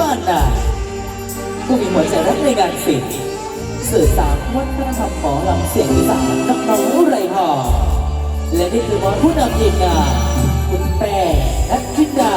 บ้านนาผู้มีหัวใจรักในงานศิลป์สื่อสารวัฒนธรรมของลำเสียงอีสานกับน้องไรหอและนี่คือมอลผู้นำทีมงานคุณแป้นัทธิดา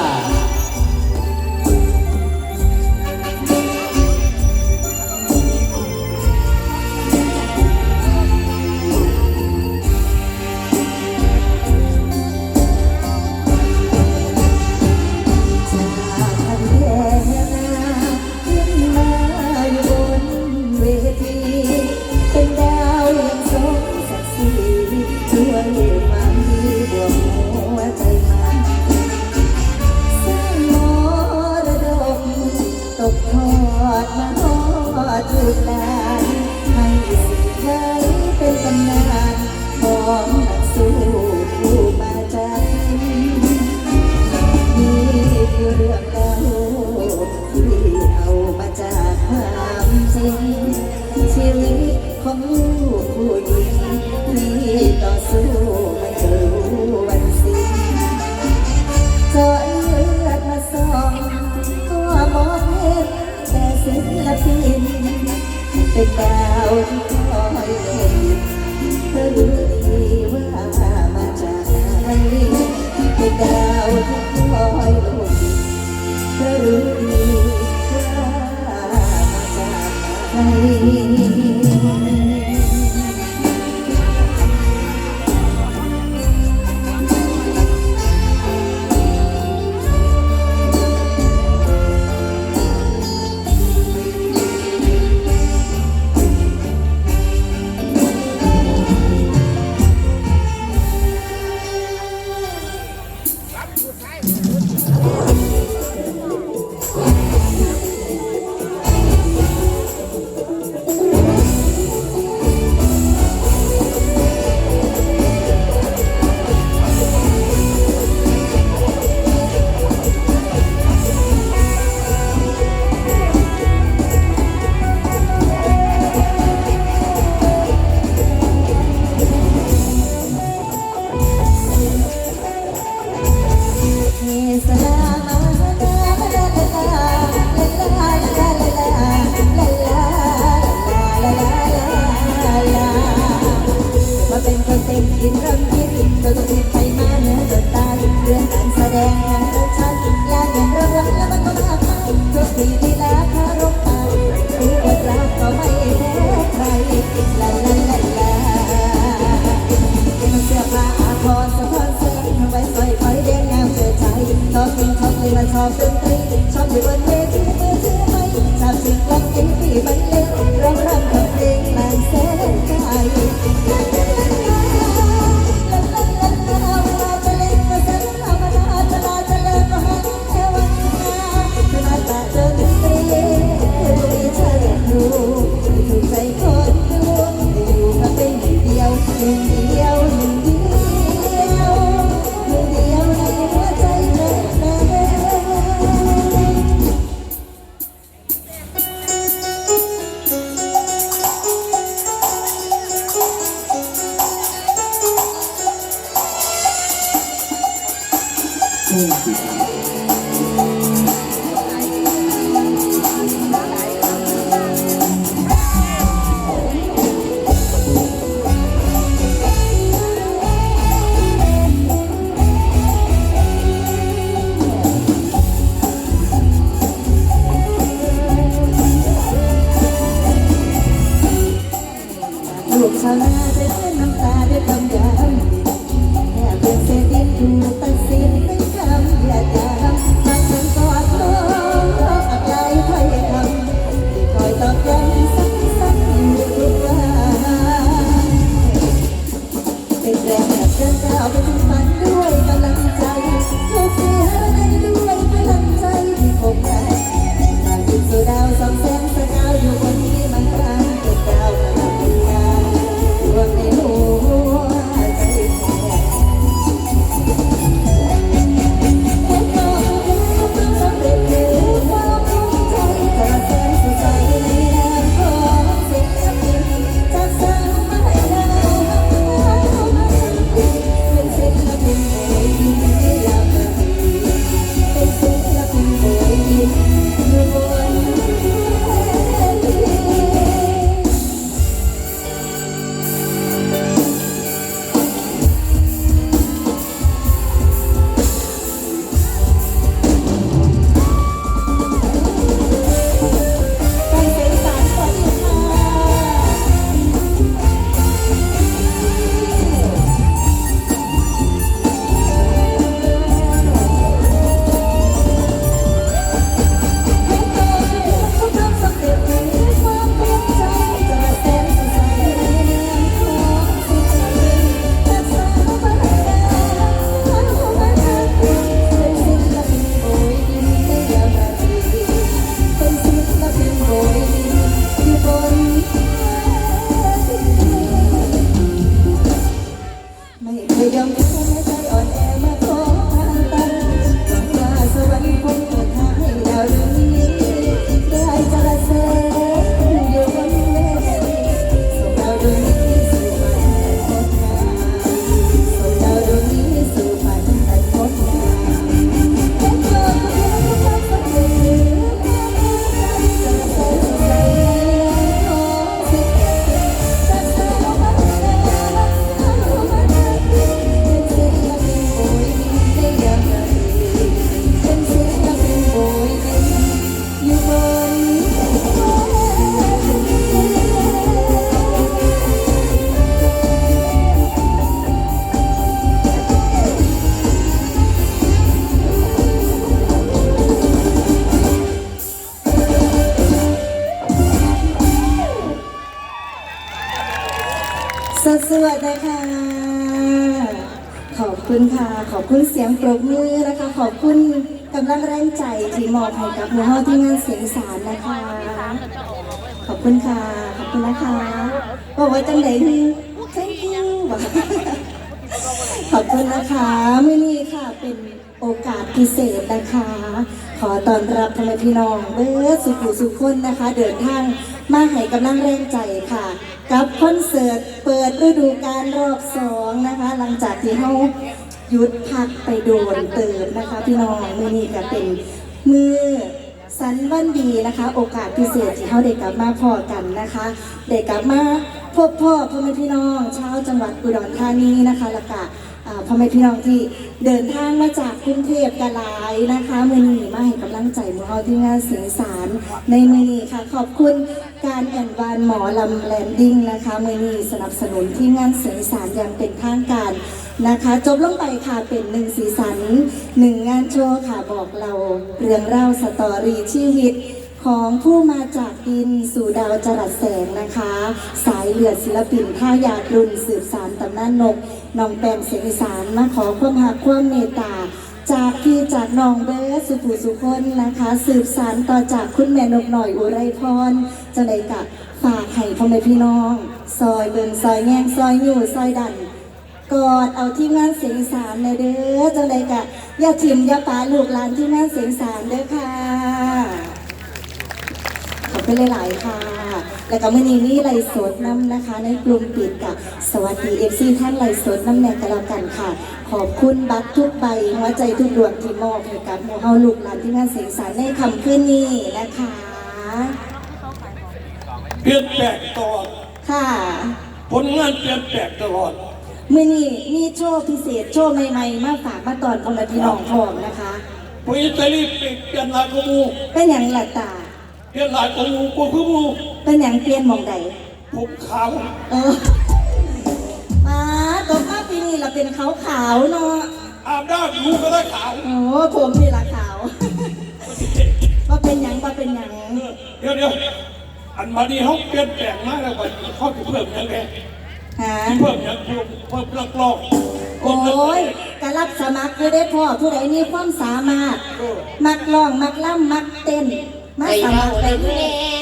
ไปแก้ว สวัสดีค่ะ ขอบคุณค่ะ ขอบคุณเสียงปรบมือนะคะ ขอบคุณกำลังแรงใจที่มอบให้กับหมู่เฮาที่งานเสียงสารนะคะ ขอบคุณค่ะ ขอบคุณนะคะบอกว่าจังไหนดี thank you ขอบคุณนะคะมื่อนี้ค่ะเป็นโอกาสพิเศษนะคะ ขอต้อนรับพ่อแม่พี่น้องเบิร์ดสุขุสุขคนนะคะ เดินทาง มาให้กำลังแรงใจค่ะ กับคอนเสิร์ตเปิดฤดูกาลรอบสองนะคะ หลังจากที่เขาหยุดพักไปโดนเติมนะคะ พี่น้องมือนี้ก็เป็นมือสันวันดีนะคะ โอกาสพิเศษที่เขาได้กลับมาพอกันนะคะได้กลับมาพบพ่อพ่อแม่พี่น้องชาวจังหวัดอุดรธานีนะคะแล้วก็อ่า พ่อแม่พี่น้องที่เดินทางมาจากกรุงเทพกะหลายนะคะมือนีมาให้กำลังใจมู่เฮาที่งานเสียงสารในมือนีค่ะ ขอบคุณการแอนวานหมอลำแลนดิ้งนะคะมือนีสนับสนุนที่งานเสียงสารอย่างเป็นทางการนะคะจบลงไปค่ะเป็นหนึ่งสีสันหนึ่งงานโชว์ค่ะบอกเราเรื่องเล่าสตอรี่ชีวิต ของผู้มาจากดินสู่ดาวจรัสแสงนะคะ สายเลือดศิลปินท่ายาดรุ่นสืบสารตำนานนกน้องแปมเสียงอีสานมาขอความหักความเมตตาจากพี่จากน้องเบิร์สุภูสุคนนะคะ สืบสารต่อจากคุณแม่นกหน่อยอุไรพรจะได้กับฝากให้พ่อแม่พี่น้อง ซอยเบิงซอยแง่งซอยอยู่ซอยดันกอดเอาที่งานเสียงสารเลยเด้อจังใดกะอย่าทิมอย่าปาลูกหลานที่งานเสียงสารเด้อค่ะ ขอบคุณหลายๆค่ะ แล้วก็มื่อนี้นี่ไลฟ์สดน้ำนะคะ ในกลุ่มปิดกับสวัสดีเอฟซีท่านไลฟ์สดน้ำแนกกันแล้วกันค่ะ ขอบคุณบัตรทุกใบหัวใจทุกดวงที่มอบให้กับหมู่เฮาลูกหลานที่งานเสียงอีสารในคำขึ้นนี้นะคะเปลี่ยนแปลงตลอดค่ะผลงานเปลี่ยนแปลงตลอดมื่อนี้มีโชว์พิเศษโชว์ใหม่ๆมาฝากมาตอนพ่อแม่พี่น้องพร้อมนะคะผมอิตาลีเปลี่ยนหลายกว่าหมูเป็นอย่างหลักตา เปลี่ยนหลายกว่าหมูกว่าคือหมูเป็นอย่างเปลี่ยนหมองใดผมขาวเออมาตัวข้าปีนี้เราเป็นขาวขาวๆเนาะอาบน้ำดูก็ได้ขาวโอ้ผมนี่ละขาวว่าเป็นหยังว่าเป็นหยังเดี๋ยวเดี๋ยวอันมาดีเขาเปลี่ยนแปลงมากแล้ววันเขาจะเพิ่มยังไงฮะเพิ่มยังเพิ่มเพิ่มลักลอบโอ้ยกรับสมัครคือได้พ่อผู้ใดมีความสามารถ มักร้องมักล่ำมักเต้น มาไ